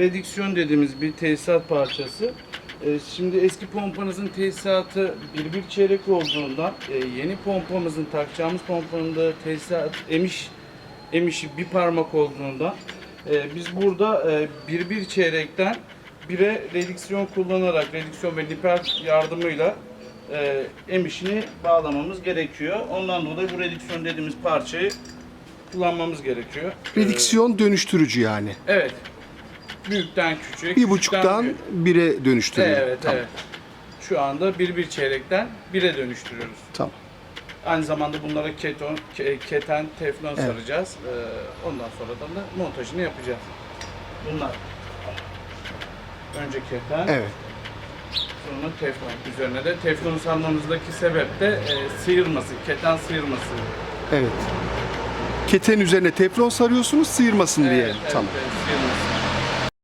redüksiyon dediğimiz bir tesisat parçası. E, şimdi eski pompanızın tesisatı bir bir çeyrek olduğundan e, yeni pompamızın takacağımız pompanın da tesisat emiş emişi bir parmak olduğundan e, biz burada e, bir bir çeyrekten bire redüksiyon kullanarak redüksiyon ve niper yardımıyla e, emişini bağlamamız gerekiyor. Ondan dolayı bu redüksiyon dediğimiz parçayı kullanmamız gerekiyor. Redüksiyon dönüştürücü yani. Evet. Büyükten küçüğe, Bir buçuktan bire dönüştürüyor. Evet, Tamam. evet. Şu anda bir bir çeyrekten bire dönüştürüyoruz. Tamam. Aynı zamanda bunlara keton, ke- keten, teflon Evet. saracağız. Ee, ondan sonradan da montajını yapacağız. Bunlar. Önce keten, Evet. sonra teflon. Üzerine de teflonu sarmamızdaki sebep de e, sıyırması, keten sıyırması. Evet. Keten üzerine teflon sarıyorsunuz sıyırmasın diye. Evet, evet, Tamam. evet, sıyırması.